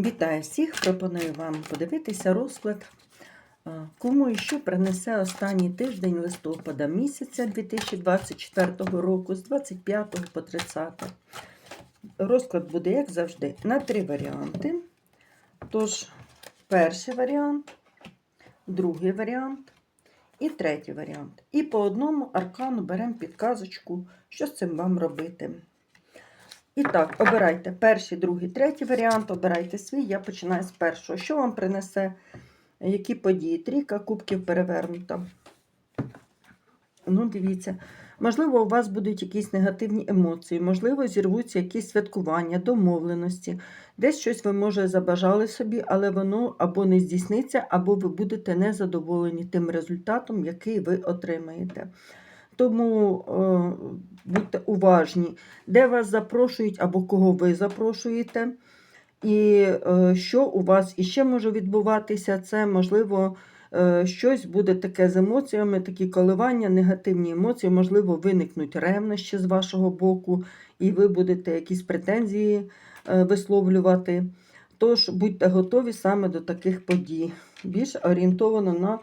Вітаю всіх! Пропоную вам подивитися розклад, кому і що принесе останній тиждень листопада місяця 2024 року з 25 по 30. Розклад буде, як завжди, на три варіанти. Тож, перший варіант, другий варіант і третій варіант. І по одному аркану беремо підказочку, що з цим вам робити. І так, обирайте перший, другий, третій варіант, обирайте свій. Я починаю з першого. Що вам принесе, які події? Трійка кубків перевернута. Ну, дивіться, можливо, у вас будуть якісь негативні емоції, можливо, зірвуться якісь святкування, домовленості. Десь щось ви, може, забажали собі, але воно або не здійсниться, або ви будете незадоволені тим результатом, який ви отримаєте. Тому е, будьте уважні, де вас запрошують або кого ви запрошуєте. І е, що у вас іще може відбуватися, це можливо е, щось буде таке з емоціями, такі коливання, негативні емоції, можливо, виникнуть ревнощі з вашого боку, і ви будете якісь претензії висловлювати. Тож будьте готові саме до таких подій, більш орієнтовано на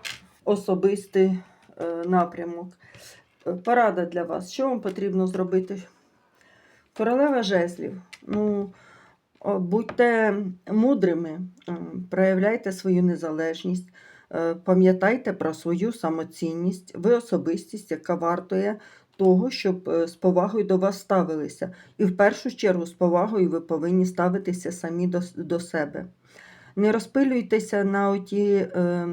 особистий напрямок. Порада для вас. Що вам потрібно зробити? Королева жезлів. Ну, будьте мудрими, е, проявляйте свою незалежність, е, пам'ятайте про свою самоцінність, ви особистість, яка вартує того, щоб е, з повагою до вас ставилися. І в першу чергу з повагою ви повинні ставитися самі до, до себе. Не розпилюйтеся на оті е,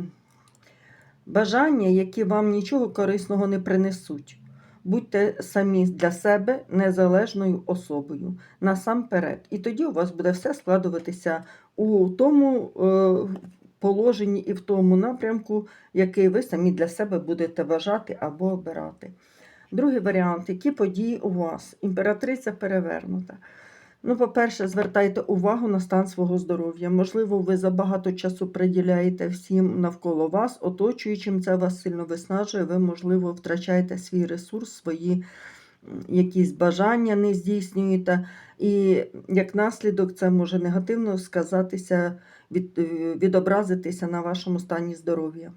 бажання, які вам нічого корисного не принесуть. Будьте самі для себе незалежною особою насамперед. І тоді у вас буде все складуватися у тому е, положенні і в тому напрямку, який ви самі для себе будете вважати або обирати. Другий варіант, які події у вас? Імператриця перевернута. Ну, по-перше, звертайте увагу на стан свого здоров'я. Можливо, ви забагато часу приділяєте всім навколо вас, оточуючим це вас сильно виснажує. Ви, можливо, втрачаєте свій ресурс, свої якісь бажання не здійснюєте. І як наслідок, це може негативно сказатися, е, відобразитися на вашому стані здоров'я.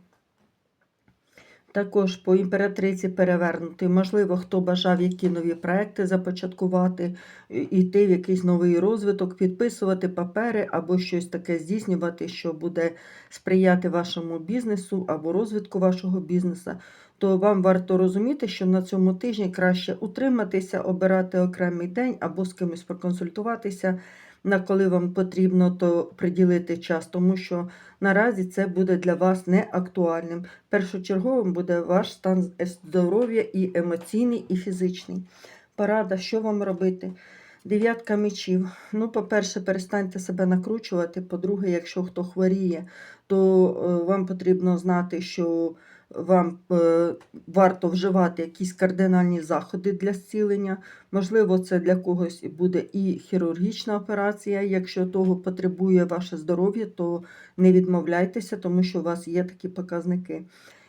Також по імператриці перевернути. Можливо, хто бажав які нові проекти започаткувати, йти в якийсь новий розвиток, підписувати папери або щось таке здійснювати, що буде сприяти вашому бізнесу або розвитку вашого бізнесу, то вам варто розуміти, що на цьому тижні краще утриматися, обирати окремий день або з кимось проконсультуватися, на коли вам потрібно, то приділити час, тому що наразі це буде для вас не актуальним. Першочерговим буде ваш стан здоров'я і емоційний, і фізичний. Порада, що вам робити? Дев'ятка мечів. Ну, по-перше, перестаньте себе накручувати. По-друге, якщо хто хворіє, то е, вам потрібно знати, що вам е, варто вживати якісь кардинальні заходи для зцілення. Можливо, це для когось буде і хірургічна операція. Якщо того потребує ваше здоров'я, то не відмовляйтеся, тому що у вас є такі показники.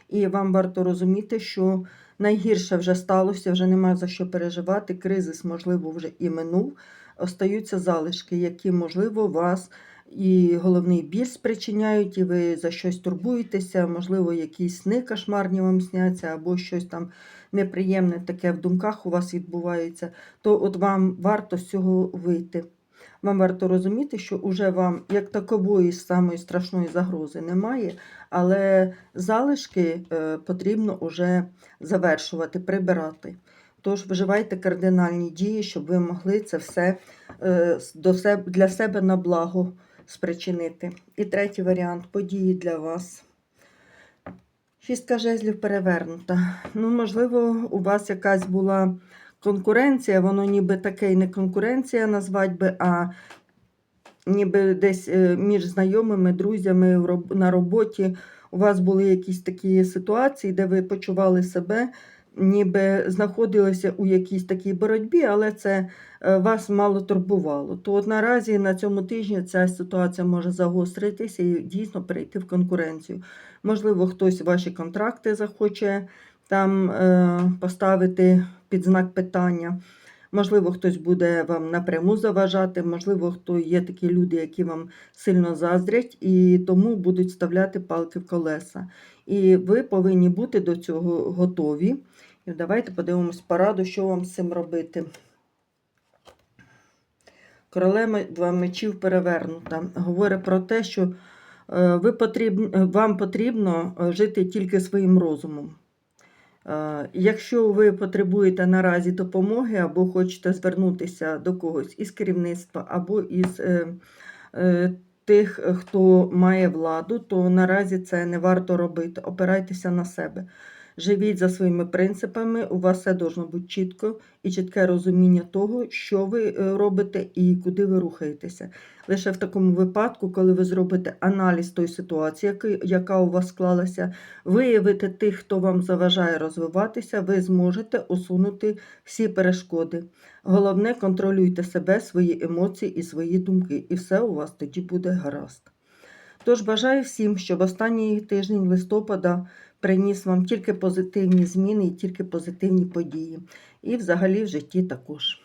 І вам варто розуміти, що найгірше вже сталося, вже немає за що переживати. Кризис, можливо, вже і минув. Остаються залишки, які, можливо, вас і головний біль спричиняють, і ви за щось турбуєтеся, можливо, якісь сни кошмарні вам сняться, або щось там неприємне таке в думках у вас відбувається, то от вам варто з цього вийти. Вам варто розуміти, що уже вам як такової самої страшної загрози немає, але залишки е, потрібно вже завершувати, прибирати. Тож вживайте кардинальні дії, щоб ви могли це все е, до себе, для себе на благо спричинити. І третій варіант події для вас. Шістка жезлів перевернута. Ну, можливо, у вас якась була конкуренція, воно ніби таке й не конкуренція назвати би, а ніби десь е, між знайомими, друзями на роботі у вас були якісь такі ситуації, де ви почували себе, ніби знаходилися у якійсь такій боротьбі, але це е, вас мало турбувало. То от наразі на цьому тижні ця ситуація може загостритися і дійсно перейти в конкуренцію. Можливо, хтось ваші контракти захоче там е, поставити під знак питання. Можливо, хтось буде вам напряму заважати, можливо, хто є такі люди, які вам сильно заздрять, і тому будуть вставляти палки в колеса. І ви повинні бути до цього готові. І давайте подивимось пораду, що вам з цим робити. Королева два мечів перевернута. Говорить про те, що е, ви потрібно, вам потрібно е, жити тільки своїм розумом. Е, Якщо ви потребуєте наразі допомоги або хочете звернутися до когось із керівництва, або із е, е, тих, хто має владу, то наразі це не варто робити. Опирайтеся на себе. Живіть за своїми принципами, у вас все должно бути чітко і чітке розуміння того, що ви е, робите і куди ви рухаєтеся. Лише в такому випадку, коли ви зробите аналіз тої ситуації, яка у вас склалася, виявити тих, хто вам заважає розвиватися, ви зможете усунути всі перешкоди. Головне, контролюйте себе, свої емоції і свої думки, і все у вас тоді буде гаразд. Тож бажаю всім, щоб останній тиждень листопада приніс вам тільки позитивні зміни і тільки позитивні події. І взагалі в житті також.